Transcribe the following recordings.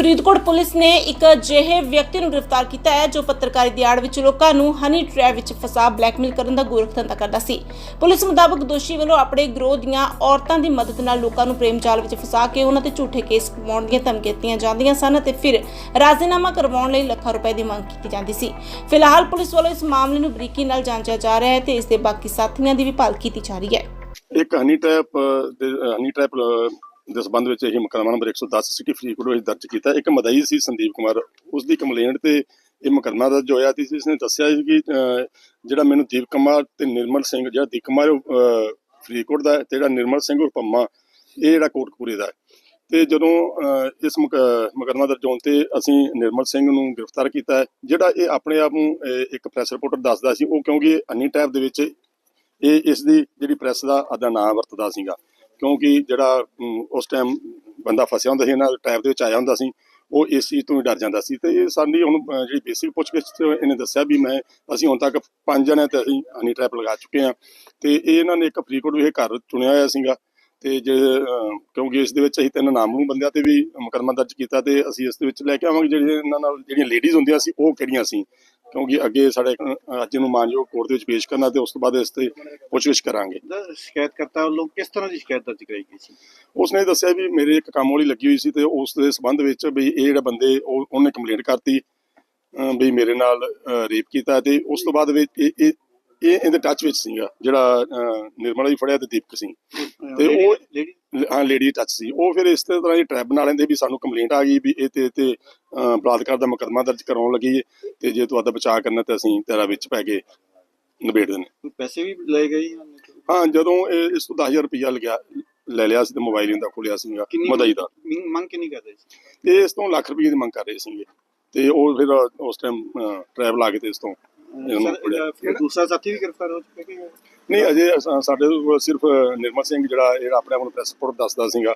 Faridkot police ਨੇ ਇੱਕ ਅਜਿਹੇ ਵਿਅਕਤੀ ਨੂੰ ਗ੍ਰਿਫਤਾਰ ਕੀਤਾ ਹੈ ਜੋ ਪੱਤਰਕਾਰੀ ਦੀ ਆੜ ਵਿੱਚ ਲੋਕਾਂ ਨੂੰ ਹਨੀ ਟ੍ਰੈਪ ਵਿੱਚ ਫਸਾ, ਬਲੈਕਮੇਲ ਕਰਨ ਦਾ ਗੋਰਖ ਧੰਦਾ ਕਰਦਾ ਸੀ। ਪੁਲਿਸ ਮੁਤਾਬਕ ਦੋਸ਼ੀ ਵੱਲੋਂ ਆਪਣੇ ਗਰੋਹ ਦੀਆਂ ਔਰਤਾਂ ਦੀ ਮਦਦ ਨਾਲ ਲੋਕਾਂ ਨੂੰ ਪ੍ਰੇਮ ਜਾਲ ਵਿੱਚ ਫਸਾ ਕੇ ਉਹਨਾਂ ਤੇ ਝੂਠੇ ਕੇਸ ਪਵਾਉਣ ਦੀਆਂ ਧਮਕੀਆਂ ਦਿੱਤੀਆਂ ਜਾਂਦੀਆਂ ਸਨ ਅਤੇ ਫਿਰ ਰਾਜ਼ੀਨਾਮਾ ਕਰਵਾਉਣ ਲਈ ਲੱਖਾਂ ਰੁਪਏ ਦੀ ਮੰਗ ਕੀਤੀ ਜਾਂਦੀ ਸੀ। ਫਿਲਹਾਲ ਪੁਲਿਸ ਵੱਲੋਂ ਇਸ ਮਾਮਲੇ ਨੂੰ ਬਰੀਕੀ ਨਾਲ ਜਾਂਚਿਆ ਜਾ ਰਿਹਾ ਹੈ ਤੇ ਇਸ ਦੇ ਬਾਕੀ ਸਾਥੀਆਂ ਦੀ ਵੀ ਭਾਲ ਕੀਤੀ ਜਾ ਰਹੀ ਹੈ। ਇੱਕ ਹਨੀ ਟ੍ਰੈਪ ਹਨੀ ਟ੍ਰੈਪ ਦੇ ਸੰਬੰਧ ਵਿੱਚ ਇਹ ਮੁਕੱਦਮਾ ਨੰਬਰ 110 ਸਿਟੀ ਫਰੀਦਕੋਟ ਵਿੱਚ ਦਰਜ ਕੀਤਾ। ਇੱਕ ਮਦਈ ਸੀ ਸੰਦੀਪ ਕੁਮਾਰ ਉਸ ਦੀ ਕੰਪਲੇਂਟ ਤੇ ਇਹ ਮੁਕੱਦਮਾ ਦਰਜ ਹੋਇਆ ਸੀ ਜਿਸ ਨੇ ਦੱਸਿਆ ਸੀ ਕਿ ਜਿਹੜਾ ਮੈਨੂੰ ਦੀਪ ਕੁਮਾਰ ਤੇ ਨਿਰਮਲ ਸਿੰਘ ਜਿਹੜਾ ਦੀਪ ਕੁਮਾਰ ਉਹ, ਫਰੀਦਕੋਟ ਦਾ ਹੈ ਤੇ ਜਿਹੜਾ ਨਿਰਮਲ ਸਿੰਘ ਉਹ ਪੰਮਾ ਇਹ ਜਿਹੜਾ ਕੋਟਕਪੂਰੇ ਦਾ ਹੈ। ਤੇ ਜਦੋਂ ਇਸ ਮੁਕ- ਮੁਕੱਦਮਾ ਦਰਜ ਹੋਣ ਤੇ ਅਸੀਂ ਨਿਰਮਲ ਸਿੰਘ ਨੂੰ ਗ੍ਰਿਫਤਾਰ ਕੀਤਾ ਹੈ ਜਿਹੜਾ ਇਹ ਆਪਣੇ ਆਪ ਨੂੰ ਇੱਕ ਪ੍ਰੈਸ ਰਿਪੋਰਟਰ ਦੱਸਦਾ ਸੀ ਉਹ ਕਿਉਂਕਿ ਇਹ ਹਨੀ ਦੇ ਵਿੱਚ ਇਹ ਇਸ ਦੀ ਜਿਹੜੀ ਪ੍ਰੈਸ ਦਾ ਆਦਾ ਨਾਮ ਵਰਤਦਾ ਸੀਗਾ। ਕਿਉਂਕਿ ਜਿਹੜਾ ਉਸ ਟਾਈਮ ਬੰਦਾ ਫਸਿਆ ਹੁੰਦਾ ਸੀ, ਇਹਨਾਂ ਟਾਈਪ ਦੇ ਵਿੱਚ ਆਇਆ ਹੁੰਦਾ ਸੀ, ਉਹ ਇਸ ਚੀਜ਼ ਤੋਂ ਹੀ ਡਰ ਜਾਂਦਾ ਸੀ। ਤੇ ਇਹ ਸਾਡੀ ਹੁਣ ਜਿਹੜੀ ਬੇਸਿਕ ਪੁੱਛਗਿੱਛ ਇਹਨੇ ਦੱਸਿਆ ਵੀ ਮੈਂ, ਅਸੀਂ ਹੁਣ ਤੱਕ ਪੰਜ ਜਣਿਆਂ ਤੇ ਅਸੀਂ ਹਨੀ ਟ੍ਰੈਪ ਲਗਾ ਚੁੱਕੇ ਹਾਂ। ਤੇ ਇਹ ਇਹਨਾਂ ਨੇ ਇੱਕ ਫਰੀਦਕੋਟ ਵਿਖੇ ਘਰ ਚੁਣਿਆ ਹੋਇਆ ਸੀਗਾ। ਤੇ ਜੇ ਕਿਉਂਕਿ ਇਸ ਦੇ ਵਿੱਚ ਅਸੀਂ ਤਿੰਨ ਨਾਮੂ ਬੰਦਿਆਂ ਤੇ ਵੀ ਮੁਕੱਦਮਾ ਦਰਜ ਕੀਤਾ ਤੇ ਅਸੀਂ ਇਸ ਦੇ ਵਿੱਚ ਲੈ ਕੇ ਆਵਾਂਗੇ, ਜਿਹੜੇ ਇਹਨਾਂ ਨਾਲ, ਜਿਹੜੀਆਂ ਲੇਡੀਜ਼ ਹੁੰਦੀਆਂ ਸੀ, ਉਹ ਕਿਹੜੀਆਂ ਸੀ? ਕਿਉਂਕਿ ਅੱਗੇ ਸਾਡੇ ਅੱਜ ਨੂੰ ਮਾਨਯੋਗ ਕੋਰਟ ਦੇ ਵਿੱਚ ਪੇਸ਼ ਕਰਨਾ ਤੇ ਉਸ ਤੋਂ ਬਾਅਦ ਇਸ ਤੇ ਪੁੱਛਗਿੱਛ ਕਰਾਂਗੇ। ਸ਼ਿਕਾਇਤ ਕਰਤਾ ਉਹ ਲੋਕ ਕਿਸ ਤਰ੍ਹਾਂ ਦੀ ਸ਼ਿਕਾਇਤ ਦਰਜ ਕਰਾਈ ਗਈ ਸੀ? ਉਸਨੇ ਦੱਸਿਆ ਵੀ ਮੇਰੇ ਇੱਕ ਕੰਮ ਵਾਲੀ ਲੱਗੀ ਹੋਈ ਸੀ ਤੇ ਉਸ ਦੇ ਸੰਬੰਧ ਵਿੱਚ ਵੀ ਇਹ ਜਿਹੜੇ ਬੰਦੇ ਉਹ ਉਹਨੇ ਕੰਪਲੇਂਟ ਕਰਤੀ ਵੀ ਮੇਰੇ ਨਾਲ ਰੇਪ ਕੀਤਾ ਤੇ ਉਸ ਤੋਂ ਬਾਅਦ ਵਿੱਚ ਇਹ ਇਹ ਇਹ ਇਹਦੇ ਟੱਚ ਵਿੱਚ ਸੀਗਾ ਜਿਹੜਾ ਨਿਰਮਲਾ ਜੀ ਫੜਿਆ ਤੇ ਦੀਪਕ ਸਿੰਘ। ਤੇ ਉਹ- ਹਾਂ ਲੇਡੀ ਟੱਚ ਸੀ। ਉਹ ਫਿਰ ਇਸ ਤਰ੍ਹਾਂ ਹੀ ਟ੍ਰੈਪ ਬਣਾ ਲੈਂਦੇ ਵੀ ਸਾਨੂੰ ਕੰਪਲੇਂਟ ਆ ਗਈ ਵੀ ਇਹ ਤੇ ਤੇ ਬਲਾਤਕਾਰ ਦਾ ਮੁਕੱਦਮਾ ਦਰਜ ਕਰਾਉਣ ਲੱਗੀ ਤੇ ਜੇ ਤੂੰ ਆਦਾ ਬਚਾਅ ਕਰਨਾ ਤੇ ਅਸੀਂ ਤੇਰਾ ਵਿੱਚ ਪੈ ਕੇ ਨਿਬੇੜ ਕੋਈ ਪੈਸੇ ਵੀ ਲਏ ਗਏ? ਹਾਂ ਜਦੋਂ ਇਹ ਇਸ ਤੋਂ 10000 ਰੁਪਇਆ ਲਗਿਆ ਲੈ ਲਿਆ ਸੀ ਤੇ ਮੋਬਾਈਲ ਇਹਦਾ ਖੋਲਿਆ ਸੀਗਾ ਮਦਈ ਦਾ। ਮੰਗ- ਕਿੰਨੀ ਕਰਦੇ ਸੀ? ਤੇ ਇਸ ਤੋਂ ਲੱਖ ਰੁਪਏ ਦੀ ਮੰਗ ਕਰ ਰਹੇ ਸੀਗੇ। ਤੇ ਉਹ ਫਿਰ ਉਸ ਟਾਈਮ ਟਰੈਵਲ ਆ ਗਏ ਤੇ ਇਸ ਤੋਂ। ਇਹਨੂੰ ਸਰ, ਫੜਿਆ। ਇਹਦਾ ਦੂਸਰਾ ਸਾਥੀ ਵੀ ਗ੍ਰਿਫਤਾਰ ਹੋ ਚੁੱਕਾ ਕਿ ਨਹੀਂ? ਅਜੇ ਸਾਡੇ ਕੋਲ ਸਿਰਫ ਨਿਰਮਲ ਸਿੰਘ ਜਿਹੜਾ ਜਿਹੜਾ ਆਪਣੇ ਆਪ ਨੂੰ ਪ੍ਰੈਸ ਰਿਪੋਰਟ ਦੱਸਦਾ ਸੀਗਾ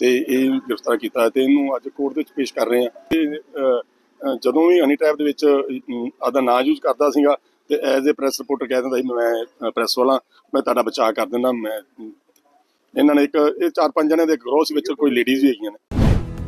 ਤੇ ਇਹ ਗ੍ਰਿਫਤਾਰ ਕੀਤਾ ਤੇ ਇਹਨੂੰ ਅੱਜ ਕੋਰਟ ਦੇ ਵਿੱਚ ਪੇਸ਼ ਕਰ ਰਹੇ ਆ ਤੇ ਜਦੋਂ ਵੀ ਹਨੀ ਟ੍ਰੈਪ ਦੇ ਵਿੱਚ ਆਦਾ ਨਾਂ ਯੂਜ਼ ਕਰਦਾ ਸੀਗਾ ਤੇ ਐਜ਼ ਅ ਪ੍ਰੈਸ ਰਿਪੋਰਟਰ ਕਹਿ ਦਿੰਦਾ ਸੀ ਮੈਂ ਪ੍ਰੈਸ ਵਾਲਾ ਮੈਂ ਤੁਹਾਡਾ ਬਚਾਅ ਕਰ ਦਿੰਦਾ ਮੈਂ ਇਹਨਾਂ ਨੇ ਇੱਕ ਇਹ ਚਾਰ ਪੰਜ ਜਣੇ ਦੇ ਗਰੋਹ ਵਿੱਚ ਕੋਈ ਲੇਡੀਜ਼ ਵੀ ਹੈਗੀਆਂ ਨੇ।